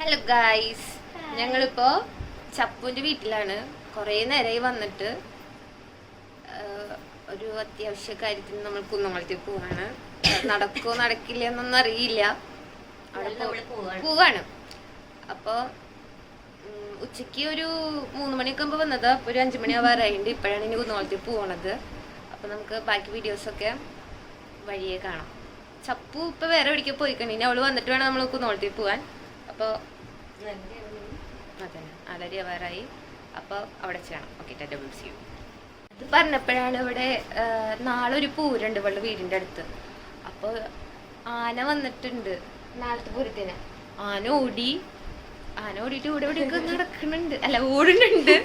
Hello guys ഞങ്ങളിപ്പോ ചപ്പുവിന്റെ വീട്ടിലാണ്. കുറേ നേരമായി വന്നിട്ട് ഒരു അത്യാവശ്യ കാര്യത്തിന് നമ്മൾ കുന്നംകുളത്തിൽ പോവാണ്. നടക്കോ നടക്കില്ല എന്നൊന്നും അറിയില്ല. അവിടെ പോവാണ്. അപ്പോ ഉച്ചയ്ക്ക് ഉച്ചയ്ക്ക് ഒരു മൂന്ന് മണിയൊക്കെ ആകുമ്പോൾ വന്നത്. അപ്പോൾ ഒരു അഞ്ചു മണി ആവാറായിട്ടുണ്ട് ഇപ്പോഴാണ് ഇനി കുന്നംകുളത്തിൽ പോകണത് അപ്പോൾ നമുക്ക് ബാക്കി വീഡിയോസൊക്കെ വഴിയെ കാണാം. ചപ്പു ഇപ്പൊ വേറെ എവിടേക്ക് പോയിക്കണ. ഇനി അവൾ വന്നിട്ട് വേണം നമ്മൾ കുന്നോളത്തിൽ പോവാൻ. അപ്പോൾ അതെ അപ്പൊ ആവാറായി അപ്പോൾ അവിടെ ചെയ്യണം ഓക്കെ അത് പറഞ്ഞപ്പോഴാണ് ഇവിടെ നാളെ ഒരു പൂരണ്ട് ഇവളുടെ വീടിന്റെ അടുത്ത്. അപ്പോൾ ആന വന്നിട്ടുണ്ട് നാളത്തെ പൂരത്തിന്. ആന ഓടി. ആന ഓടിയിട്ട് ഇവിടെ ഇവിടെയൊക്കെ നടക്കുന്നുണ്ട്. അല്ല ഓടുന്നുണ്ട്.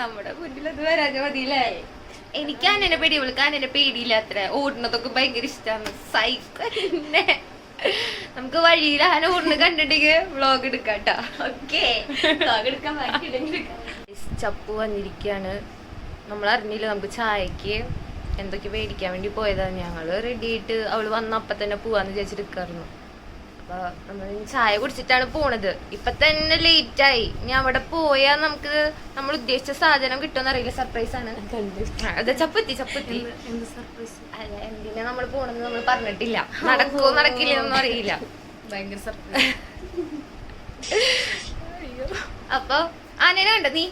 നമ്മുടെ മുന്നിൽ അത് വരാതെ മതിയില്ലേ? എനിക്ക് ആനനെ പേടി ഇവൾക്ക് ആനനെ പേടിയില്ല അത്ര ഓടുന്നതൊക്കെ ഭയങ്കര ഇഷ്ടമാണ് സൈക്കിന്നെ. നമുക്ക് വഴിയിൽ ആന ഓടുന്ന കണ്ടിട്ടുണ്ടെങ്കിൽ വ്ളോഗ് എടുക്കാട്ടോ ഓക്കെ ചപ്പു വന്നിരിക്കുകയാണ് നമ്മൾ അറിഞ്ഞില്ല നമുക്ക് ചായക്ക് എന്തൊക്കെ മേടിക്കാൻ വേണ്ടി പോയതാണ് ഞങ്ങൾ റെഡി ആയിട്ട് അവൾ വന്ന അപ്പം തന്നെ പോവാന്ന് വിചാരിച്ചിട്ട് നിൽക്കായിരുന്നു അപ്പൊ നമ്മൾ ചായ കുടിച്ചിട്ടാണ് പോണത്. ഇപ്പൊ തന്നെ ലേറ്റ് ആയി. ഇനി അവിടെ പോയാ നമുക്ക് നമ്മൾ ഉദ്ദേശിച്ച സാധനം കിട്ടുമെന്ന് അറിയില്ല. സർപ്രൈസ് ആണ്. അതെ ചപ്പത്തി ചപ്പത്തി. അല്ല എന്തിനാ നമ്മൾ പോണെന്ന് നമ്മൾ പറഞ്ഞിട്ടില്ല. നടക്കോ നടക്കില്ല എന്നൊന്നും അറിയില്ല. ഭയങ്കര സർപ്രൈസ് അപ്പൊ ആനേനെ കണ്ടോ നീ?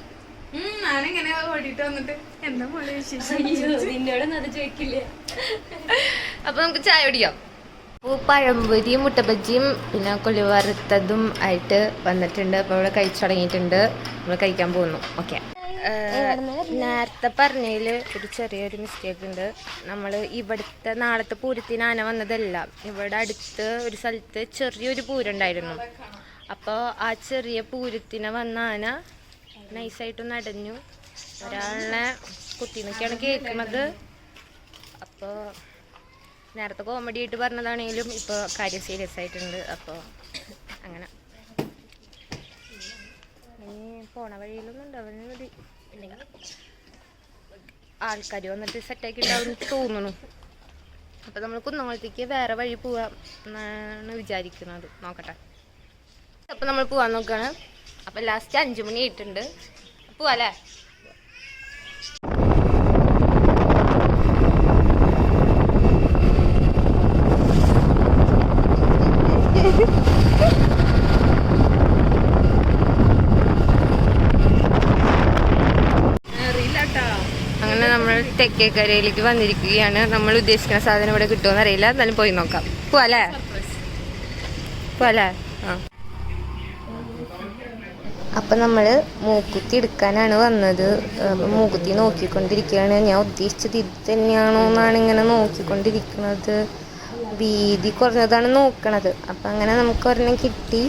ഞാനിങ്ങനെ ഓടിട്ട് വന്നിട്ട്? എന്താ മോളെ വിശേഷം? നിന്നോടൊന്നും അത് ചോദിക്കില്ല. അപ്പൊ നമുക്ക് ചായ കുടിക്കാം. മുട്ട മുട്ടബജിയും പിന്നെ കൊള്ളി വറുത്തതും ആയിട്ട് വന്നിട്ടുണ്ട്. അപ്പോൾ ഇവിടെ കഴിച്ചു തുടങ്ങിയിട്ടുണ്ട്. നമ്മൾ കഴിക്കാൻ പോകുന്നു. ഓക്കെ. നേരത്തെ പറഞ്ഞതിൽ ഒരു ചെറിയൊരു മിസ്റ്റേക്ക് ഉണ്ട്. നമ്മൾ ഇവിടുത്തെ നാളത്തെ പൂരത്തിന് ആന വന്നതല്ല. ഇവിടെ അടുത്ത് ഒരു സ്ഥലത്ത് ചെറിയൊരു പൂരുണ്ടായിരുന്നു. അപ്പോൾ ആ ചെറിയ പൂരത്തിന് വന്ന ആന നൈസായിട്ട് നടഞ്ഞു ഒരാളിനെ കുത്തി നിൽക്കുകയാണ് കേൾക്കുന്നത്. അപ്പോൾ നേരത്തെ കോമഡി ആയിട്ട് പറഞ്ഞതാണെങ്കിലും ഇപ്പോൾ കാര്യം സീരിയസ് ആയിട്ടുണ്ട് അപ്പോൾ അങ്ങനെ. ഇനി പോണ വഴിയിലൊന്നും ഉണ്ടാവുന്ന മതി. ആൾക്കാർ വന്നിട്ട് സെറ്റാക്കി ഉണ്ടാവും തോന്നുന്നു. അപ്പോൾ നമ്മൾ കുന്നംകുളത്തേക്ക് വേറെ വഴി പോവാം എന്നാണ് വിചാരിക്കുന്നത്. നോക്കട്ടെ. അപ്പോൾ നമ്മൾ പോവാൻ നോക്കുകയാണ് അപ്പോൾ ലാസ്റ്റ് അഞ്ച് മണി ആയിട്ടുണ്ട്. പോവാ അല്ലേ അറിയില്ലാട്ടാ അങ്ങനെ നമ്മൾ തെക്കേക്കരയിലേക്ക് വന്നിരിക്കുകയാണ്. നമ്മൾ ഉദ്ദേശിക്കുന്ന സാധനം ഇവിടെ കിട്ടുമെന്ന് എന്നറിയില്ല എന്നാലും പോയി നോക്കാം. പോവാല്ലേ? പോവാല്ലേ? ആ. അപ്പം നമ്മൾ മൂക്കുത്തി എടുക്കാനാണ് വന്നത്. മൂക്കുത്തി നോക്കിക്കൊണ്ടിരിക്കുകയാണ്. ഞാൻ ഉദ്ദേശിച്ചത് ഇത് തന്നെയാണോ എന്നാണ് ഇങ്ങനെ നോക്കിക്കൊണ്ടിരിക്കുന്നത്. വീതി കുറഞ്ഞതാണ് നോക്കണത്. അപ്പം അങ്ങനെ നമുക്ക് ഒരെണ്ണം കിട്ടി.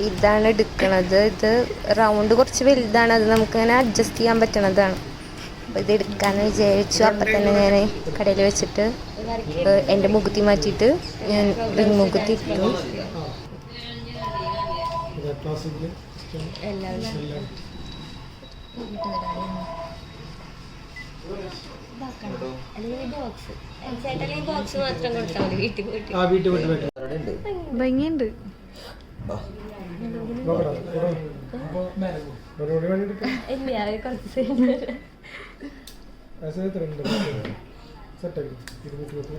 ഇതാണ് എടുക്കണത്. ഇത് റൗണ്ട് കുറച്ച് വലുതാണ്. അത് നമുക്ക് അങ്ങനെ അഡ്ജസ്റ്റ് ചെയ്യാൻ പറ്റണതാണ്. അപ്പോൾ ഇത് എടുക്കാമെന്ന് വിചാരിച്ചു. അപ്പം തന്നെ ഞാൻ കടയിൽ വെച്ചിട്ട് എന്റെ മുകുത്തി മാറ്റിയിട്ട് ഞാൻ റിംഗ് മുകുത്തി ഇട്ടു. ഭംഗിയുണ്ട്. ഇല്ല അത് കുറച്ച് സെറ്റാക്കി ഇരുന്നൂറ്റി പത്ത്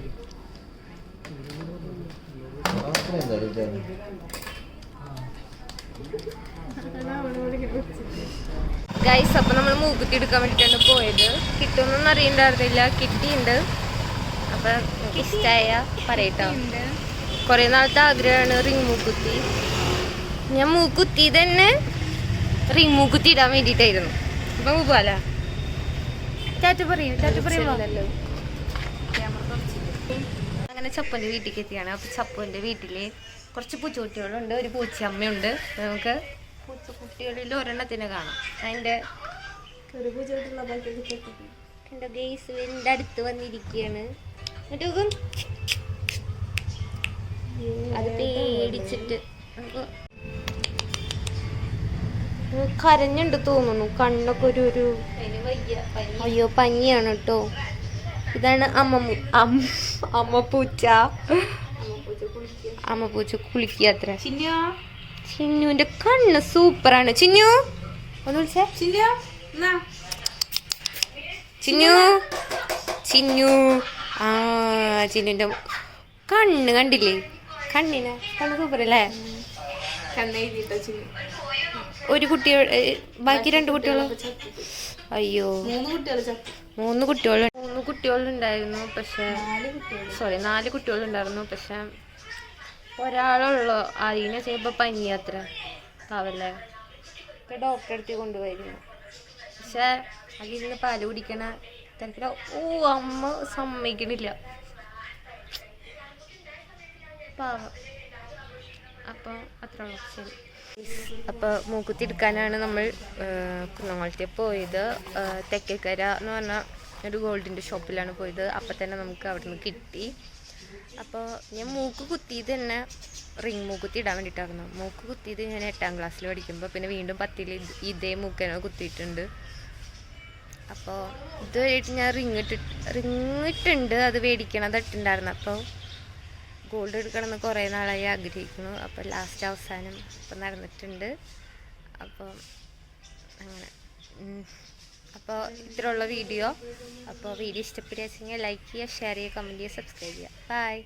ഗൈസ് അപ്പം നമ്മൾ മൂക്കുത്തി എടുക്കാൻ വേണ്ടിയിട്ടാണ് പോയത്. കിട്ടുമെന്നൊന്നും അറിയണ്ടായിരുന്നില്ല. കിട്ടിയിട്ടുണ്ട് അപ്പം ഇഷ്ടമായ പറയട്ടോ. കുറേ നാളത്തെ ആഗ്രഹമാണ് റിങ് മൂക്കുത്തി. ഞാൻ മൂക്കുത്തി തന്നെ റിങ് മൂക്കുത്തി ഇടാൻ വേണ്ടിയിട്ടായിരുന്നു അപ്പം പോവാല? ടാറ്റ പറയൂ ടാറ്റ പറയുമോ അങ്ങനെ ചപ്പന്റെ വീട്ടിലേക്ക് എത്തിയാണ് അപ്പോൾ ചപ്പന്റെ വീട്ടിൽ കുറച്ച് പൂച്ചക്കുട്ടികളുണ്ട് ഒരു പൂച്ചയമ്മയുണ്ട് നമുക്ക് പൂച്ചക്കുട്ടികളിൽ ഒരെണ്ണത്തിനെ കാണാം. അതിന്റെ എന്റെ ഗേസ് എന്റെ അടുത്ത് വന്നിരിക്കുകയാണ്. എന്നിട്ട് നോക്കും. അത് പേടിച്ചിട്ട്. നമുക്ക് കരഞ്ഞുണ്ട് തോന്നുന്നു. കണ്ണൊക്കെ ഒരു ഒരു അയ്യോ പനിയാണ് കേട്ടോ ഇതാണ് അമ്മ അമ്മ പൂച്ച അമ്മ പൂച്ച കുളിക്കുക അത്ര. ചിന്ന? ചിന്നുവിന്റെ കണ്ണ് സൂപ്പറാണ്. ചിന്നു? ഒന്ന് വിളിച്ചേ. ചിന്നു ചിന്നു? ആ ചിന്നുവിന്റെ കണ്ണ് കണ്ടില്ലേ? കണ്ണിന് കണ്ണ് സൂപ്പർ അല്ലേ ഒരു കുട്ടി ബാക്കി രണ്ട് കുട്ടികളും? അയ്യോ. മൂന്ന് കുട്ടികൾ മൂന്ന് കുട്ടികളുണ്ടായിരുന്നു പക്ഷെ സോറി നാല് കുട്ടികളുണ്ടായിരുന്നു പക്ഷെ ഒരാളുള്ളൂ. അതിനെ ചെയ്യുമ്പോൾ പനി അത്ര പാവല്ലേ ഇപ്പൊ ഡോക്ടറെ അടുത്ത് കൊണ്ടുപോയിരുന്നു. പക്ഷെ അതിൽ പാൽ കുടിക്കണ തിരക്കില ഓ അമ്മ സമ്മതിക്കണില്ല. പാവം. അപ്പോൾ അത്ര ഉള്ളൂ. ശരി. അപ്പോൾ മൂക്കുത്തി എടുക്കാനാണ് നമ്മൾ കുന്നംകുളത്തെ പോയത്. തെക്കേക്കര എന്ന് പറഞ്ഞ ഒരു ഗോൾഡിന്റെ ഷോപ്പിലാണ് പോയത്. അപ്പം തന്നെ നമുക്ക് അവിടെ നിന്ന് കിട്ടി. അപ്പോൾ ഞാൻ മൂക്ക് കുത്തിയത് തന്നെ റിങ് മൂക്കുത്തി ഇടാൻ വേണ്ടിയിട്ടായിരുന്നു. മൂക്ക് കുത്തിയത് ഞാൻ എട്ടാം ക്ലാസ്സിൽ പഠിക്കുമ്പോൾ പിന്നെ വീണ്ടും പത്തിൽ ഇത് മൂക്കനെ കുത്തിയിട്ടുണ്ട്. അപ്പോൾ ഇതുവരെയായിട്ട് ഞാൻ റിങ് ഇട്ടിട്ട് റിങ് ഇട്ടുണ്ട് അത് മേടിക്കണം ഇട്ടുണ്ടായിരുന്നു അപ്പോൾ ഗോൾഡ് എടുക്കണമെന്ന് കുറേ നാളായി ആഗ്രഹിക്കുന്നു. അപ്പോൾ ലാസ്റ്റ് അവസാനം ഇപ്പം നടന്നിട്ടുണ്ട്. അപ്പോൾ അങ്ങനെ. അപ്പോൾ ഇത്രയുള്ള വീഡിയോ. അപ്പോൾ വീഡിയോ ഇഷ്ടപ്പെടുക വെച്ചെങ്കിൽ ലൈക്ക് ചെയ്യുക ഷെയർ ചെയ്യുക കമന്റ് ചെയ്യുക സബ്സ്ക്രൈബ് ചെയ്യുക. ബൈ